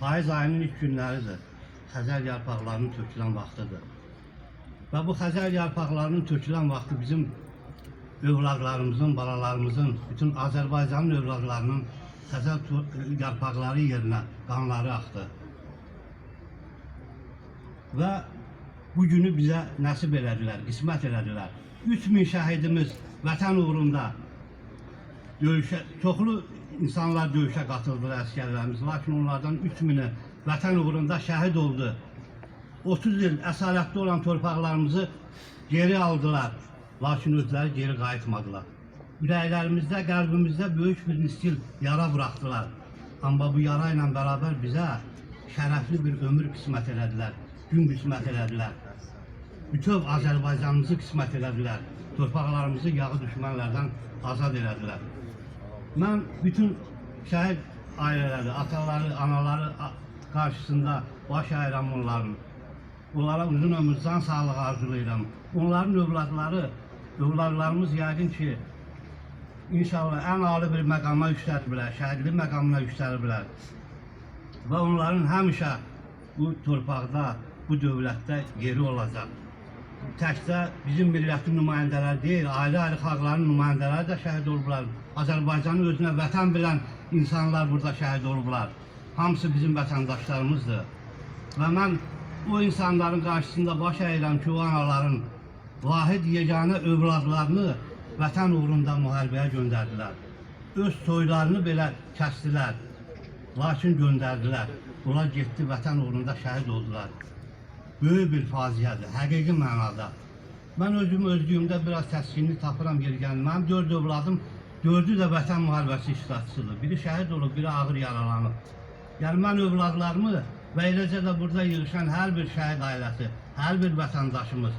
Payız ayının ilk günləridir. Xəzər yarpaqlarının tökülən vaxtıdır. Və bu xəzər yarpaqlarının tökülən vaxtı bizim övladlarımızın, balalarımızın, bütün Azərbaycanın övladlarının xəzər yarpaqları yerinə qanları axdı. Və bu günü bizə nəsib elədilər, qismət elədilər. 3000 şəhidimiz vətən uğrunda döyüşə, çoxlu insanlar döyüşə qatıldılar əsgərlərimiz, lakin onlardan 3000-i vətən uğrunda şəhid oldu. 30 il əsarətdə olan torpaqlarımızı geri aldılar, lakin özləri geri qayıtmadılar. Ürəklərimizdə, qəlbimizdə böyük bir nistil yara buraxdılar. Amma bu yara ilə bərabər bizə şərəfli bir ömür qismət elədilər, gün qismət elədilər. Bütöv Azərbaycanımızı qismət elədilər. Torpaqlarımızı yağı düşmənlərdən azad elədilər. Mən bütün şəhid ailələri, ataları, anaları a- qarşısında baş əyirəm onların. Onlara uzun ömür, can sağlığı arzulayıram. Onların övladları, övladlarımız yəqin ki, inşallah ən ali bir məqama yüksəliblər, şəhidlik məqamına yüksəliblər. Və onların həmişə bu torpaqda, bu dövlətdə yeri olacaq. Təkcə bizim millətin nümayəndələri deyil, ayrı-ayrı xalqların nümayəndələri də şəhid olublar. Azərbaycanın özünə vətən bilən insanlar burada şəhid olublar. Hamısı bizim vətəndaşlarımızdır. Və mən o insanların qarşısında baş əyirəm ki, o anaların vahid yeganə övladlarını vətən uğrunda müharibəyə göndərdilər. Öz soylarını belə kəsdilər. Lakin göndərdilər. Onlar getdi vətən uğrunda şəhid oldular. Böyük bir faciədir, həqiqi mənada. Mən özüm özlüyümdə biraz təskinlik tapıram yergən. Mənim dörd övladım, dördü də vətən müharibəsi iştirakçısıdır. Biri şəhid olub, biri ağır yaralanıb. Yəni mən övladlarımı və eləcə də burada yığışan hər bir şəhid ailəsi, hər bir vətəndaşımız,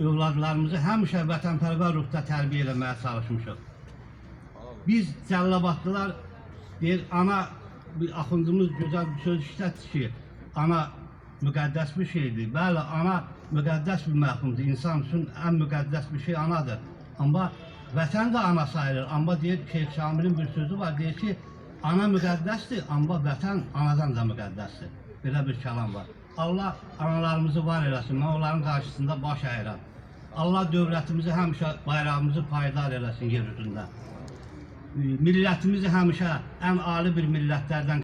övladlarımızı həmişə vətənpərvər ruhda tərbiyə eləməyə çalışmışıq. Biz Cəllabadlılar deyir, ana bir axundumuz gözəl bir söz işlətdi ki, ana müqəddəs bir şeydir. Bəli, ana müqəddəs bir məfhumdur. İnsan üçün ən müqəddəs bir şey anadır. Amma vətən də ana sayılır. Amma deyir Şeyx Şamilin bir sözü var, deyir ki, ana müqəddəsdir, amma vətən anadan da müqəddəsdir. Belə bir kəlam var. Allah analarımızı var eləsin. Mən onların qarşısında baş əyirəm. Allah dövlətimizi həmişə bayrağımızı payidar eləsin yer üzündə millətimizi həmişə ən ali bir millətlərdən